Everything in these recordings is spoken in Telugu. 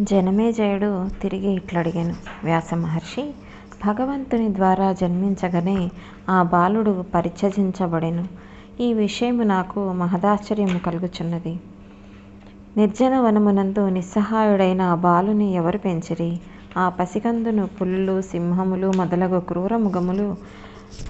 జనమేజయుడు తిరిగి ఇట్లడిగాను. వ్యాస మహర్షి భగవంతుని ద్వారా జన్మించగనే ఆ బాలుడు పరిచజించబడెను ఈ విషయము నాకు మహదాశ్చర్యము కలుగుచున్నది. నిర్జన వనమునందు నిస్సహాయుడైన ఆ బాలుని ఎవరు పెంచిరి? ఆ పసికందును పులులు సింహములు మొదలగు క్రూర మృగములు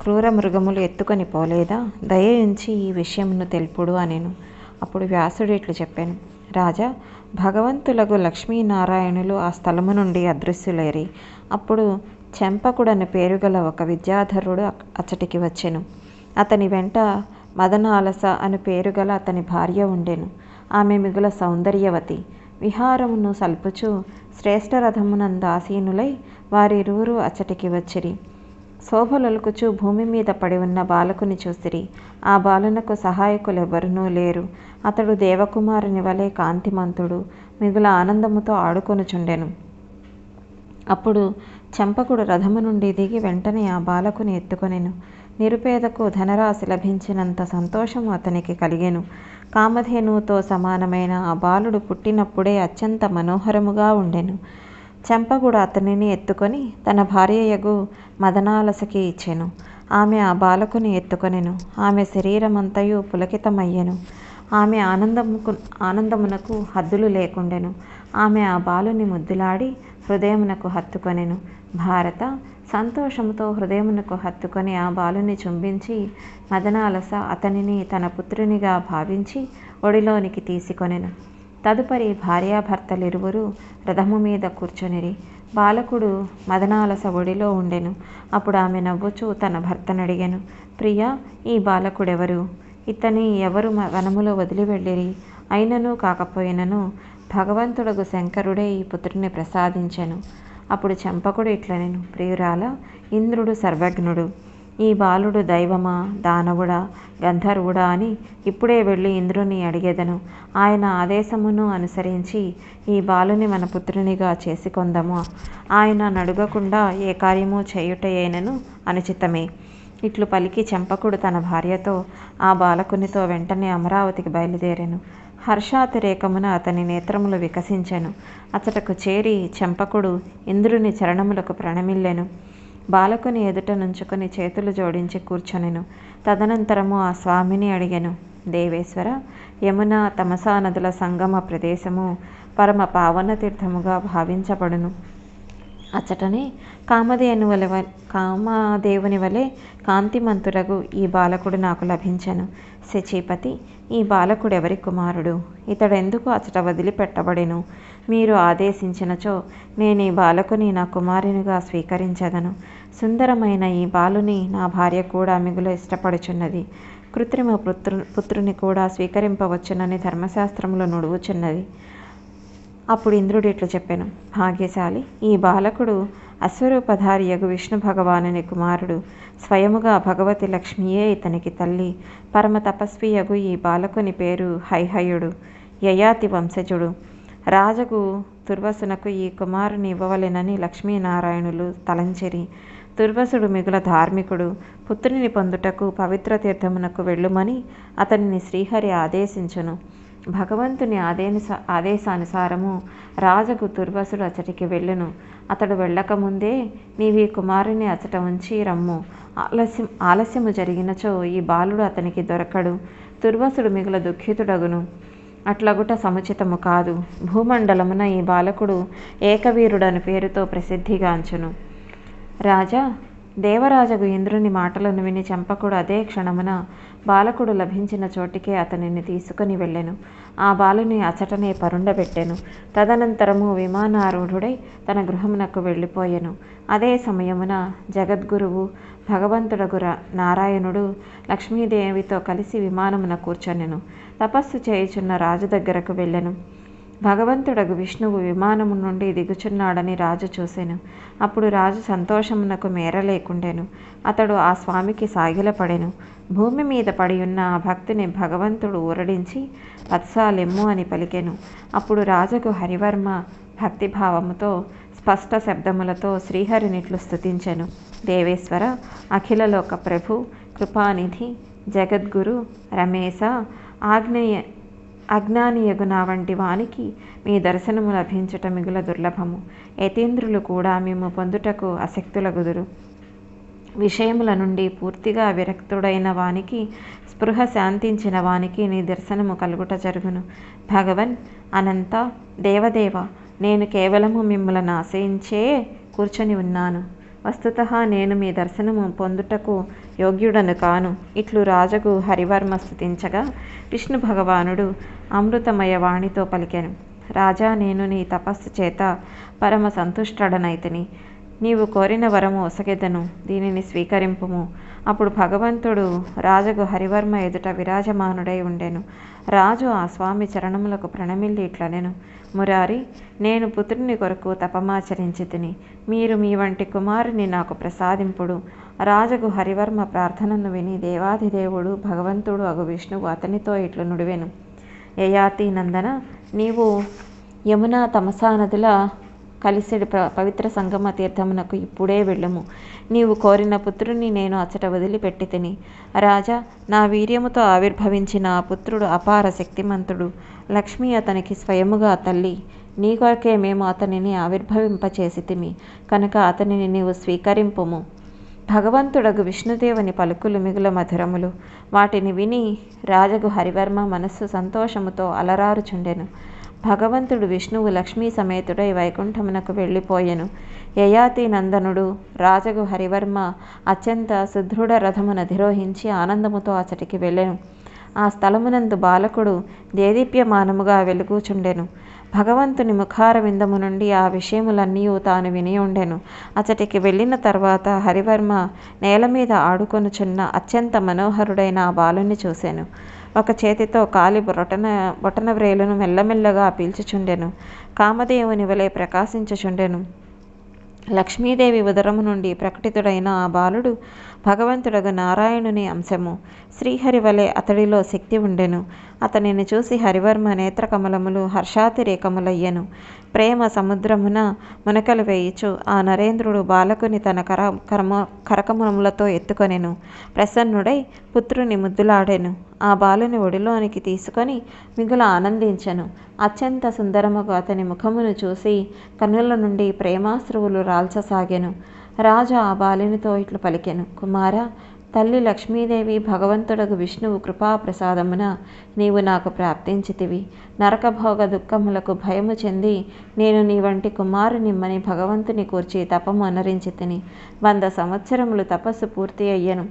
క్రూర మృగములు ఎత్తుకొని పోలేదా? దయయుంచి ఈ విషయమును తెలుపుడు అనేను. అప్పుడు వ్యాసుడు ఇట్లు చెప్పాను. రాజా భగవంతులకు లక్ష్మీనారాయణులు ఆ స్థలము నుండి అదృశ్యులేరి. అప్పుడు చెంపకుడని పేరుగల ఒక విద్యాధరుడు అచ్చటికి వచ్చెను. అతని వెంట మదనాలస అని పేరుగల అతని భార్య ఉండెను. ఆమె మిగుల సౌందర్యవతి. విహారమును సల్పుచు శ్రేష్ఠ రథమునందు ఆసీనులై వారిరువురు అచ్చటికి వచ్చిరి. శోభలొలుకుచు భూమి మీద పడి ఉన్న బాలకుని చూసిరి. ఆ బాలునకు సహాయకులెవ్వరునూ లేరు. అతడు దేవకుమారుని వలె కాంతిమంతుడు. మిగుల ఆనందముతో ఆడుకొనుచుండెను. అప్పుడు చంపకుడు రథము నుండి దిగి వెంటనే ఆ బాలకుని ఎత్తుకొనెను. నిరుపేదకు ధనరాశి లభించినంత సంతోషం అతనికి కలిగెను. కామధేనువుతో సమానమైన ఆ బాలుడు పుట్టినప్పుడే అత్యంత మనోహరముగా ఉండెను. చెంపగుడు అతనిని ఎత్తుకొని తన భార్యయగు మదనాలసకి ఇచ్చెను. ఆమె ఆ బాలకుని ఎత్తుకొనెను. ఆమె శరీరమంతయు పులకితమయ్యెను. ఆమె ఆనందముకు ఆనందమునకు హద్దులు లేకుండెను. ఆమె ఆ బాలుని ముద్దులాడి హృదయమునకు హత్తుకొనెను. భారత సంతోషముతో హృదయమునకు హత్తుకొని ఆ బాలుని చుంబించి మదనాలస అతనిని తన పుత్రునిగా భావించి ఒడిలోనికి తీసుకొనెను. తదుపరి భార్యాభర్తలిరువురు రథము మీద కూర్చొనిరి. బాలకుడు మదనాలస ఒడిలో ఉండెను. అప్పుడు ఆమె నవ్వుచూ తన భర్తనడిగాను ప్రియా ఈ బాలకుడెవరు? ఇతని ఎవరు వనములో వదిలి వెళ్ళిరి? అయినను కాకపోయినను భగవంతుడగు శంకరుడే ఈ పుత్రుని ప్రసాదించెను. అప్పుడు చంపకుడు ఇట్లనెను ప్రియురాల ఇంద్రుడు సర్వజ్ఞుడు. ఈ బాలుడు దైవమా దానవుడా గంధర్వుడా అని ఇప్పుడే వెళ్ళి ఇంద్రుని అడిగేదను. ఆయన ఆదేశమును అనుసరించి ఈ బాలుని మన పుత్రునిగా చేసుకొందము. ఆయన నడుగకుండా ఏ కార్యము చేయుటయేనను అనుచితమే. ఇట్లు పలికి చెంపకుడు తన భార్యతో ఆ బాలకునితో వెంటనే అమరావతికి బయలుదేరాను. హర్షాతిరేకమున అతని నేత్రములు వికసించెను. అతటకు చేరి చెంపకుడు ఇంద్రుని చరణములకు ప్రణమిల్లెను. బాలకుని ఎదుట నుంచుకొని చేతులు జోడించి కూర్చొనెను. తదనంతరము ఆ స్వామిని అడిగెను. దేవేశ్వర యమున తమసా నదుల సంగమ ప్రదేశము పరమ పావన తీర్థముగా భావించబడును. అచ్చటనే కామదేవుని వలె కామదేవుని వలె కాంతిమంతుడగు ఈ బాలకుడు నాకు లభించెను. శచీపతి ఈ బాలకుడు ఎవరి కుమారుడు? ఇతడెందుకు అచట వదిలిపెట్టబడెను? మీరు ఆదేశించినచో నేను ఈ బాలకుని నా కుమారునిగా స్వీకరించదను. సుందరమైన ఈ బాలుని నా భార్య కూడా మిగులు ఇష్టపడుచున్నది. కృత్రిమ పుత్రు పుత్రుని కూడా స్వీకరింపవచ్చునని ధర్మశాస్త్రంలో నుడువుచున్నది. అప్పుడు ఇంద్రుడు ఇట్లు చెప్పాను. భాగ్యశాలి ఈ బాలకుడు అశ్వరూపధారియగు విష్ణు భగవానుని కుమారుడు. స్వయముగా భగవతి లక్ష్మియే ఇతనికి తల్లి. పరమ తపస్వియగు ఈ బాలకుని పేరు హైహయుడు. యయాతి వంశజుడు. రాజకు దుర్వసునకు ఈ కుమారుని ఇవ్వవలెనని లక్ష్మీనారాయణులు తలంచెరి. దుర్వసుడు మిగుల ధార్మికుడు. పుత్రుని పొందుటకు పవిత్ర తీర్థమునకు వెళ్ళుమని అతనిని శ్రీహరి ఆదేశించును. భగవంతుని ఆదేశ ఆదేశానుసారము రాజుకు దుర్వసుడు అచటికి వెళ్ళును. అతడు వెళ్ళకముందే నీవి కుమారుని అచట ఉంచి రమ్ము. ఆలస్యం ఆలస్యము జరిగినచో ఈ బాలుడు అతనికి దొరకడు. దుర్వసుడు మిగుల దుఃఖితుడగును. అట్లగుట సముచితము కాదు. భూమండలమున ఈ బాలకుడు ఏకవీరుడని పేరుతో ప్రసిద్ధిగాంచును. రాజా దేవరాజగు ఇంద్రుని మాటలను విని చంపకుడు అదే క్షణమున బాలకుడు లభించిన చోటికే అతనిని తీసుకుని వెళ్ళెను. ఆ బాలుని అచటనే పరుండబెట్టెను. తదనంతరము విమానారూఢుడై తన గృహమునకు వెళ్ళిపోయెను. అదే సమయమున జగద్గురువు భగవంతుడగు నారాయణుడు లక్ష్మీదేవితో కలిసి విమానమున కూర్చొనెను. తపస్సు చేయుచున్న రాజు దగ్గరకు వెళ్ళెను. భగవంతుడగు విష్ణువు విమానము నుండి దిగుచున్నాడని రాజు చూసెను. అప్పుడు రాజు సంతోషమునకు మేరలేకుండెను. అతడు ఆ స్వామికి సాగిలపడెను. భూమి మీద పడి ఉన్న ఆ భక్తుని భగవంతుడు ఊరడించి వత్సాలెమ్ము అని పలికెను. అప్పుడు రాజుకు హరివర్మ భక్తిభావముతో స్పష్ట శబ్దములతో శ్రీహరినిట్లు స్థుతించెను దేవేశ్వర అఖిలలోక ప్రభు కృపానిధి జగద్గురు రమేశ ఆగ్నేయ అజ్ఞానియగు నా వంటి వానికి మీ దర్శనము లభించుట మిగుల దుర్లభము. యతీంద్రులు కూడా మేము పొందుటకు అసక్తులగుదురు విషయముల నుండి పూర్తిగా విరక్తుడైన వానికి స్పృహ శాంతించిన వానికి నీ దర్శనము కలుగుట జరుగును. భగవన్ అనంత దేవదేవ నేను కేవలము మిమ్మలను ఆశ్రయించే కూర్చొని ఉన్నాను. వస్తుత నేను మీ దర్శనము పొందుటకు యోగ్యుడను కాను. ఇట్లు రాజగు హరివర్మ స్థుతించగా విష్ణు భగవానుడు అమృతమయ వాణితో పలికెను. రాజా నేను నీ తపస్సు చేత పరమ సంతుష్టడనైతిని. నీవు కోరిన వరము ఒసగెదను. దీనిని స్వీకరింపుము. అప్పుడు భగవంతుడు రాజుకు హరివర్మ ఎదుట విరాజమానుడై ఉండెను. రాజు ఆ స్వామి చరణములకు ప్రణమిల్లి ఇట్లనెను. మురారి నేను పుత్రుని కొరకు తపమాచరించి తిని మీరు మీ వంటి కుమారుని నాకు ప్రసాదింపుడు. రాజగు హరివర్మ ప్రార్థనను విని దేవాదిదేవుడు భగవంతుడు అగు విష్ణువు అతనితో ఇట్లు నుడివెను. యయాతి నందన నీవు యమునా తమసా నదుల కలిసెడు పవిత్ర సంగమ తీర్థమునకు ఇప్పుడే వెళ్ళము. నీవు కోరిన పుత్రుని నేను అచ్చట వదిలిపెట్టి తిని రాజా నా వీర్యముతో ఆవిర్భవించిన ఆ పుత్రుడు అపార శక్తిమంతుడు. లక్ష్మి అతనికి స్వయముగా తల్లి. నీ కొరకే మేము అతనిని ఆవిర్భవింపచేసి తిమి కనుక అతనిని నీవు స్వీకరింపుము. భగవంతుడగు విష్ణుదేవుని పలుకులు మిగుల మధురములు. వాటిని విని రాజగు హరివర్మ మనస్సు సంతోషముతో అలరారుచుండెను. భగవంతుడు విష్ణువు లక్ష్మీ సమేతుడై వైకుంఠమునకు వెళ్ళిపోయెను. యయాతి నందనుడు రాజగు హరివర్మ అత్యంత సుదృఢ రథమున ధిరోహించి ఆనందముతో అచటికి వెళ్ళెను. ఆ స్థలమునందు బాలకుడు దేదీప్యమానముగా వెలుగుచుండెను. భగవంతుని ముఖార విందము నుండి ఆ విషయములన్నీ తాను విని ఉండెను. అచటికి వెళ్ళిన తర్వాత హరివర్మ నేల మీద ఆడుకొనుచున్న అత్యంత మనోహరుడైన ఆ బాలుని చూశాను ఒక చేతితో కాలి బొటన బొటన వ్రేలును మెల్లమెల్లగా పీల్చుచుండెను. కామదేవుని వలె ప్రకాశించుచుండెను. లక్ష్మీదేవి ఉదరము నుండి ప్రకటితుడైన ఆ బాలుడు భగవంతుడగు నారాయణుని అంశము. శ్రీహరి వలె అతడిలో శక్తి ఉండెను. అతనిని చూసి హరివర్మ నేత్రకమలములు హర్షాతిరేకములయ్యను. ప్రేమ సముద్రమున మునకలు వేయిచు ఆ నరేంద్రుడు బాలకుని తన కర కర్మ కరకమములతో ఎత్తుకొనెను. ప్రసన్నుడై పుత్రుని ముద్దులాడెను. ఆ బాలుని ఒడిలోనికి తీసుకొని మిగుల ఆనందించెను. అత్యంత సుందరముగా అతని ముఖమును చూసి కన్నుల నుండి ప్రేమాశ్రువులు రాల్చసాగెను. రాజు ఆ బాలునితో ఇట్లు పలికెను. కుమార తల్లి లక్ష్మీదేవి భగవంతుడగు విష్ణువు కృపాప్రసాదమున నీవు నాకు ప్రాప్తించితివి. నరకభోగ దుఃఖములకు భయము చెంది నేను నీ వంటి కుమారునిమ్మని భగవంతుని కూర్చి తపము అనరించి తిని వంద సంవత్సరములు తపస్సు పూర్తి అయ్యను.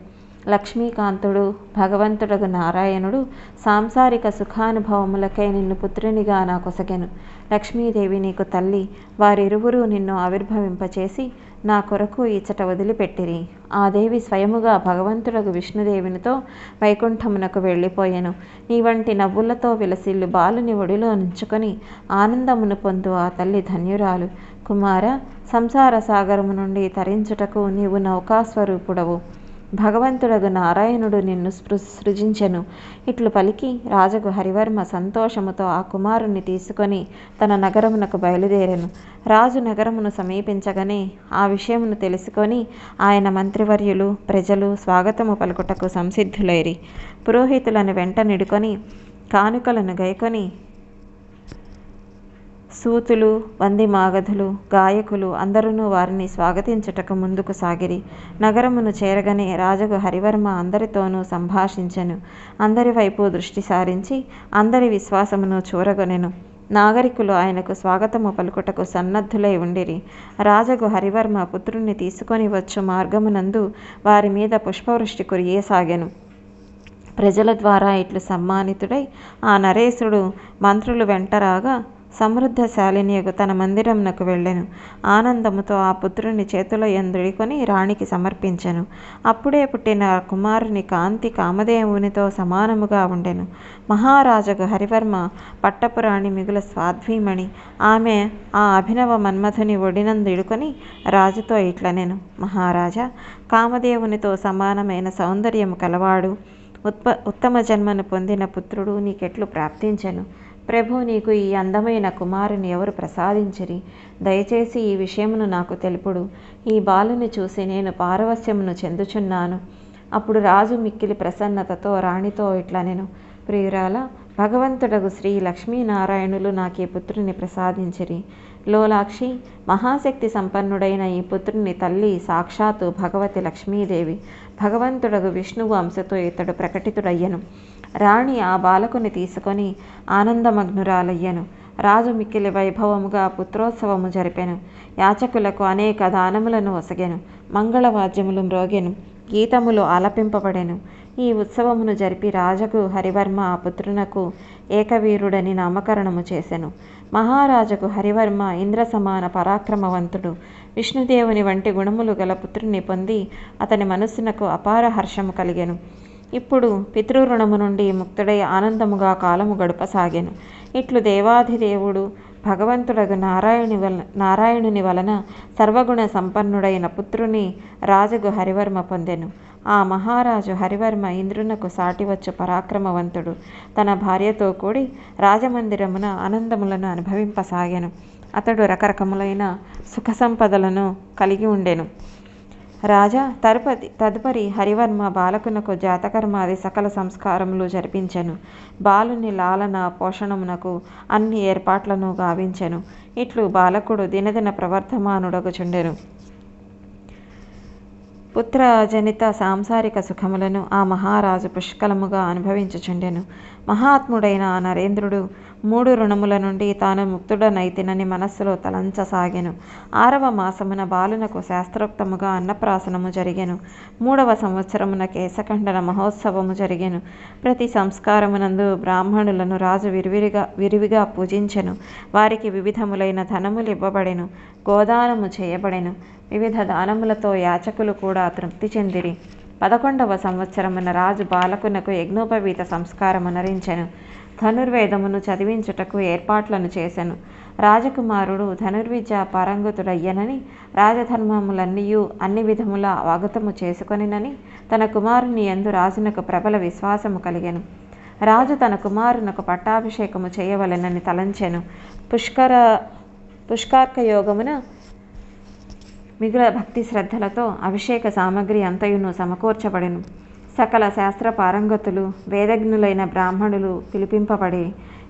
లక్ష్మీకాంతుడు భగవంతుడగు నారాయణుడు సాంసారిక సుఖానుభవములకై నిన్ను పుత్రునిగా నాకొసగెను. లక్ష్మీదేవి నీకు తల్లి. వారిరువురు నిన్ను ఆవిర్భవింపచేసి నా కొరకు ఇచ్చట వదిలిపెట్టిరి. ఆ దేవి స్వయముగా భగవంతుడకు విష్ణుదేవునితో వైకుంఠమునకు వెళ్ళిపోయెను. నీ వంటి నవ్వులతో విలసిల్లు బాలుని ఒడిలో నుంచుకొని ఆనందమును పొందు ఆ తల్లి ధన్యురాలు. కుమార సంసార సాగరము నుండి తరించుటకు నీవు నౌకాస్వరూపుడవు. భగవంతుడగు నారాయణుడు నిన్ను స్పృ సృజించెను. ఇట్లు పలికి రాజగు హరివర్మ సంతోషముతో ఆ కుమారుణ్ణి తీసుకొని తన నగరమునకు బయలుదేరెను. రాజు నగరమును సమీపించగానే ఆ విషయమును తెలుసుకొని ఆయన మంత్రివర్యులు ప్రజలు స్వాగతము పలుకుటకు సంసిద్ధులైరి. పురోహితులను వెంట నిడుకొని కానుకలను గైకొని సూతులు వంది మాగధులు గాయకులు అందరూ వారిని స్వాగతించుటకు ముందుకు సాగిరి. నగరమును చేరగనే రాజగు హరివర్మ అందరితోనూ సంభాషించెను. అందరి వైపు దృష్టి సారించి అందరి విశ్వాసమును చూరగొనెను. నాగరికులు ఆయనకు స్వాగతము పలుకుటకు సన్నద్ధులై ఉండిరి. రాజగు హరివర్మ పుత్రుణ్ణి తీసుకొని వచ్చు మార్గమునందు వారి మీద పుష్పవృష్టి కురియసాగెను. ప్రజల ద్వారా ఇట్లు సమ్మానితుడై ఆ నరేశుడు మంత్రులు వెంటరాగా సమృద్ధశాలినియగు తన మందిరమునకు వెళ్ళెను. ఆనందముతో ఆ పుత్రుని చేతుల యందుడికొని రాణికి సమర్పించెను. అప్పుడే పుట్టిన కుమారుని కాంతి కామదేవునితో సమానముగా ఉండెను. మహారాజకు హరివర్మ పట్టపురాణి మిగుల స్వాధ్వీమణి. ఆమె ఆ అభినవ మన్మథుని ఒడినందుడుకొని రాజుతో ఇట్లనెను. మహారాజా కామదేవునితో సమానమైన సౌందర్యము కలవాడు. ఉత్ప ఉత్తమ జన్మను పొందిన పుత్రుడు నీకెట్లు ప్రాప్తించెను. ప్రభు నీకు ఈ అందమైన కుమారుని ఎవరు ప్రసాదించిరి? దయచేసి ఈ విషయమును నాకు తెలుపుడు. ఈ బాలుని చూసి నేను పారవస్యమును చెందుచున్నాను. అప్పుడు రాజు మిక్కిలి ప్రసన్నతతో రాణితో ఇట్లా నేను ప్రియురాల భగవంతుడగు శ్రీ లక్ష్మీనారాయణులు ఈ పుత్రుని ప్రసాదించిరి. లోలాక్షి మహాశక్తి సంపన్నుడైన ఈ పుత్రుని తల్లి సాక్షాత్తు భగవతి లక్ష్మీదేవి. భగవంతుడగు విష్ణువు అంశతో ఇతడు ప్రకటితుడయ్యను. రాణి ఆ బాలకుని తీసుకొని ఆనందమగ్నురాలయ్యను. రాజు మిక్కిలి వైభవముగా పుత్రోత్సవము జరిపెను. యాచకులకు అనేక దానములను ఒసగెను. మంగళవాద్యములు మ్రోగెను. గీతములు ఆలపింపబడెను. ఈ ఉత్సవమును జరిపి రాజకు హరివర్మ ఆ పుత్రునకు ఏకవీరుడని నామకరణము చేసెను. మహారాజుకు హరివర్మ ఇంద్ర సమాన పరాక్రమవంతుడు. విష్ణుదేవుని వంటి గుణములు గల పుత్రుని పొంది అతని మనస్సునకు అపార హర్షము కలిగెను. ఇప్పుడు పితృరుణము నుండి ముక్తుడై ఆనందముగా కాలము గడపసాగాను. ఇట్లు దేవాధిదేవుడు భగవంతుడగు నారాయణి వల నారాయణుని వలన సర్వగుణ సంపన్నుడైన పుత్రుని రాజుగు హరివర్మ పొందెను. ఆ మహారాజు హరివర్మ ఇంద్రునకు సాటివచ్చు పరాక్రమవంతుడు. తన భార్యతో కూడి రాజమందిరమున ఆనందములను అనుభవింపసాగాను. అతడు రకరకములైన సుఖ సంపదలను కలిగి ఉండెను. రాజా తరుపతి తదుపరి హరివర్మ బాలకునకు జాతకర్మాది సకల సంస్కారములు జరిపించెను. బాలుని లాలన పోషణమునకు అన్ని ఏర్పాట్లను గావించెను. ఇట్లు బాలకుడు దినదిన ప్రవర్ధమానుడగుచుండెను. పుత్రజనిత సాంసారిక సుఖములను ఆ మహారాజు పుష్కలముగా అనుభవించుచుండెను. మహాత్ముడైన నరేంద్రుడు మూడు రుణముల నుండి తాను ముక్తుడనైతినని మనస్సులో తలంచసాగెను. ఆరవ మాసమున బాలునకు శాస్త్రోక్తముగా అన్నప్రాసనము జరిగెను. మూడవ సంవత్సరమున కేశఖండన మహోత్సవము జరిగెను. ప్రతి సంస్కారమునందు బ్రాహ్మణులను రాజు విరివిరిగా విరివిగా పూజించెను. వారికి వివిధములైన ధనములు ఇవ్వబడెను. గోదానము చేయబడెను. వివిధ దానములతో యాచకులు కూడా తృప్తి చెందిరి. పదకొండవ సంవత్సరమున రాజు బాలకునకు యజ్ఞోపవీత సంస్కారమునరించెను ధనుర్వేదమును చదివించుటకు ఏర్పాట్లను చేసెను. రాజకుమారుడు ధనుర్విద్య పారంగతుడయ్యనని రాజధర్మములన్నీయు అన్ని విధముల అవగతము చేసుకొనినని తన కుమారుని ఎందు రాజునకు ప్రబల విశ్వాసము కలిగాను. రాజు తన కుమారునకు పట్టాభిషేకము చేయవలెనని తలంచెను. పుష్కర పుష్కార్క యోగమున మిగుల భక్తి శ్రద్ధలతో అభిషేక సామగ్రి అంతయును సమకూర్చబడెను. సకల శాస్త్ర పారంగతులు వేదజ్ఞులైన బ్రాహ్మణులు పిలిపింపబడి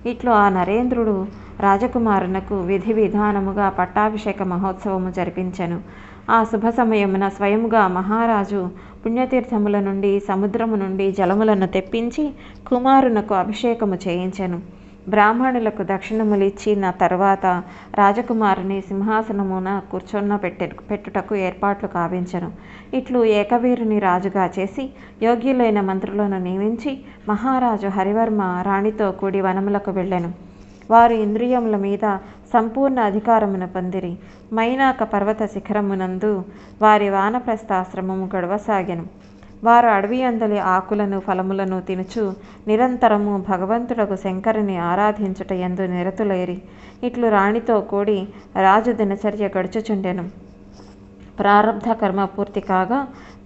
ఇట్లు ఆ నరేంద్రుడు రాజకుమారునకు విధి విధానముగా పట్టాభిషేక మహోత్సవము జరిపించెను. ఆ శుభ సమయమున స్వయముగా మహారాజు పుణ్యతీర్థముల నుండి సముద్రము నుండి జలములను తెప్పించి కుమారునకు అభిషేకము చేయించెను. బ్రాహ్మణులకు దక్షిణములిచ్చిన తర్వాత రాజకుమారుని సింహాసనమున కూర్చొన్న పెట్టె పెట్టుటకు ఏర్పాట్లు కావించెను. ఇట్లు ఏకవీరుని రాజుగా చేసి యోగ్యులైన మంత్రులను నియమించి మహారాజు హరివర్మ రాణితో కూడి వనములకు వెళ్ళెను. వారు ఇంద్రియముల మీద సంపూర్ణ అధికారమును పొందిరి. మైనాక పర్వత శిఖరమునందు వారి వానప్రస్థాశ్రమము గడవసాగెను. వారు అడవి అందలి ఆకులను ఫలములను తినుచు నిరంతరము భగవంతుడకు శంకరుని ఆరాధించుట ఎందు నిరతులేరి. ఇట్లు రాణితో కూడి రాజు దినచర్య గడుచుచుండెను. ప్రారబ్ధ కర్మ పూర్తి కాగా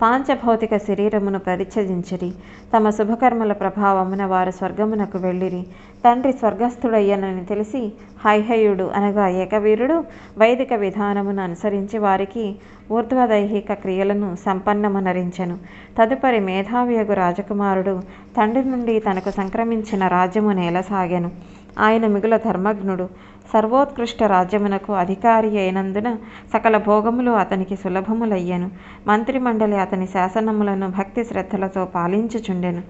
పాంచభౌతిక శరీరమును పరిత్యజించిరి. తమ శుభకర్మల ప్రభావమున వారు స్వర్గమునకు వెళ్ళిరి. తండ్రి స్వర్గస్థుడయ్యనని తెలిసి హైహయుడు అనగా ఏకవీరుడు వైదిక విధానమును అనుసరించి వారికి ఊర్ధ్వదైహిక క్రియలను సంపన్నమునరించెను. తదుపరి మేధావియగు రాజకుమారుడు తండ్రి నుండి తనకు సంక్రమించిన రాజ్యము నేలసాగెను. ఆయన మిగుల ధర్మజ్ఞుడు. సర్వోత్కృష్ట రాజ్యమునకు అధికారి అయినందున సకల భోగములు అతనికి సులభములయ్యెను. మంత్రిమండలి అతని శాసనములను భక్తి శ్రద్ధలతో పాలించుచుండెను.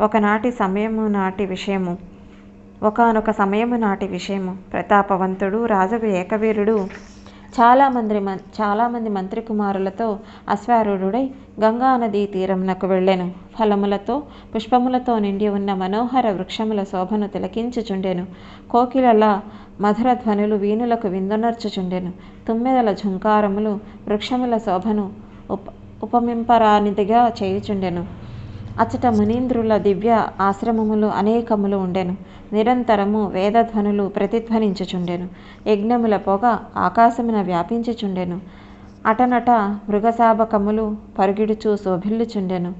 ఒకనాటి సమయము నాటి విషయము. ఒకనొక సమయము నాటి విషయము. ప్రతాపవంతుడు రాజు ఏకవీరుడు చాలామంది మం చాలామంది మంత్రి కుమారులతో అశ్వారూఢుడై గంగానదీ తీరంనకు వెళ్ళెను. ఫలములతో పుష్పములతో నిండి ఉన్న మనోహర వృక్షముల శోభను తిలకించుచుండెను. కోకిలల మధుర ధ్వనులు వీణులకు విందునర్చుచుండెను. తుమ్మెదల ఝుంకారములు వృక్షముల శోభను ఉప ఉపమింపరానిదిగా చేయుచుండెను. అచ్చట మునీంద్రుల దివ్య ఆశ్రమములు అనేకములు ఉండెను. నిరంతరము వేదధ్వనులు ప్రతిధ్వనించుచుండెను. యజ్ఞముల పొగ ఆకాశమున వ్యాపించుచుండెను. అటనట మృగశాబకములు పరుగిడుచు శోభిల్లుచుండెను.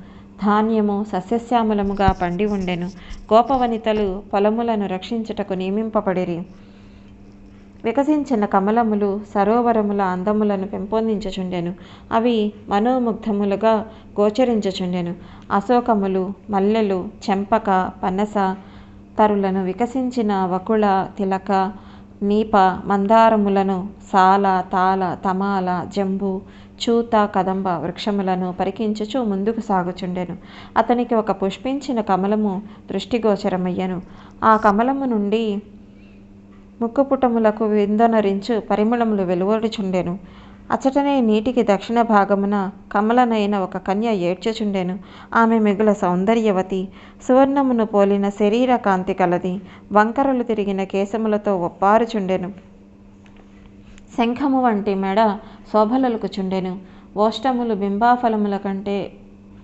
ధాన్యము సస్యశ్యామలముగా పండి ఉండెను. గోపవనితలు పొలములను రక్షించుటకు నియమింపబడిరి. వికసించిన కమలములు సరోవరముల అందములను పెంపొందించుచుండెను. అవి మనోముగ్ధములుగా గోచరించుచుండెను. అశోకములు మల్లెలు చెంపక పనస తరులను వికసించిన వకుళ తిలక నీప మందారములను సాల తాల తమాల జంబు చూత కదంబ వృక్షములను పరికించుచు ముందుకు సాగుచుండెను. అతనికి ఒక పుష్పించిన కమలము దృష్టిగోచరమయ్యను. ఆ కమలము నుండి ముక్కుపుటములకు విందొనరించు పరిమళములు వెలువడుచుండెను. అచ్చటనే నీటికి దక్షిణ భాగమున కమలనైన ఒక కన్య ఏడ్చుచుండెను. ఆమె మిగుల సౌందర్యవతి సువర్ణమును పోలిన శరీర కాంతి కలది వంకరలు తిరిగిన కేశములతో ఒప్పారుచుండెను. శంఖము వంటి మెడ శోభలలుకుచుండెను. ఓష్టములు బింబాఫలముల కంటే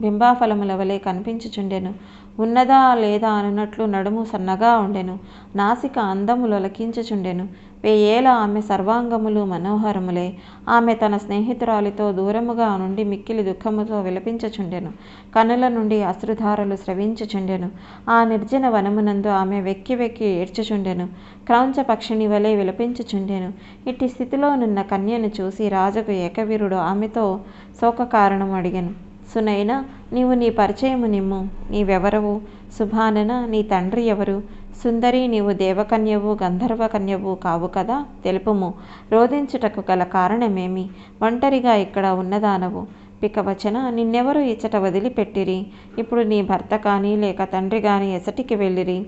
బింబాఫలముల వలె కనిపించుచుండెను. ఉన్నదా లేదా అనున్నట్లు నడుము సన్నగా ఉండెను. నాసిక అందములొలకించుచుండెను వేయేల ఆమె సర్వాంగములు మనోహరములే. ఆమె తన స్నేహితురాలితో దూరముగా నుండి మిక్కిలి దుఃఖముతో విలపించుచుండెను. కనుల నుండి అశ్రుధారలు స్రవించుచుండెను. ఆ నిర్జన వనమునందు ఆమె వెక్కి వెక్కి ఏడ్చుచుండెను. క్రౌంచ పక్షిని వలె విలపించుచుండెను. ఇట్టి స్థితిలోనున్న కన్యను చూసి రాజుకు ఏకవీరుడు ఆమెతో శోక కారణం అడిగాను. సునైనా నీవు నీ పరిచయము నిమ్ము. నీవెవరవు? సుభానన నీ తండ్రి ఎవరు? సుందరి నీవు దేవకన్యవు గంధర్వ కన్యవు కావు కదా? తెలుపుము. రోధించుటకు గల కారణమేమి? ఒంటరిగా ఇక్కడ ఉన్నదానవు. పికవచన నిన్నెవరు ఇచ్చట వదిలిపెట్టిరి? ఇప్పుడు నీ భర్త కానీ లేక తండ్రి కానీ ఎసటికి వెళ్ళిరి?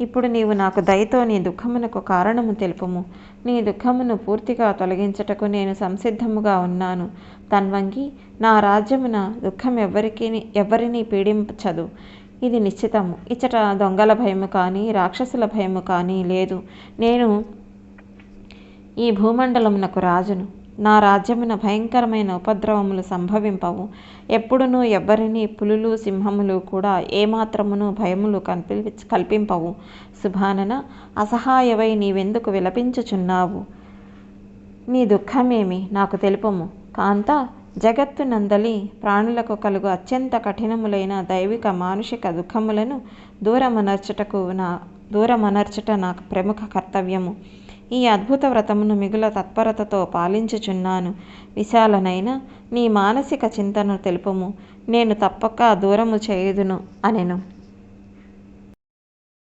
ఇప్పుడు నీవు నాకు దయతో నీ దుఃఖమునకు కారణము తెలుపుము. నీ దుఃఖమును పూర్తిగా తొలగించుటకు నేను సంసిద్ధముగా ఉన్నాను. తన్వంగి నా రాజ్యమున దుఃఖం ఎవరికి ఎవరిని పీడించదు. ఇది నిశ్చితము. ఇచ్చట దొంగల భయము కానీ రాక్షసుల భయము కానీ లేదు. నేను ఈ భూమండలమునకు రాజును. నా రాజ్యమున భయంకరమైన ఉపద్రవములు సంభవింపవు. ఎప్పుడునూ ఎవ్వరిని పులులు సింహములు కూడా ఏమాత్రమును భయములు కల్పి కల్పింపవు. శుభానన అసహాయవై నీవెందుకు విలపించుచున్నావు? నీ దుఃఖమేమి? నాకు తెలుపము. కాంత జగత్తు నందలి ప్రాణులకు కలుగు అత్యంత కఠినములైన దైవిక మానుషిక దుఃఖములను దూరమనర్చుటకు నా దూరమనర్చుట నాకు ప్రముఖ కర్తవ్యము. ఈ అద్భుత వ్రతమును మిగుల తత్పరతతో పాలించుచున్నాను. విశాలనైన నీ మానసిక చింతను తెలుపుము. నేను తప్పక దూరము చేయుదును అనెను.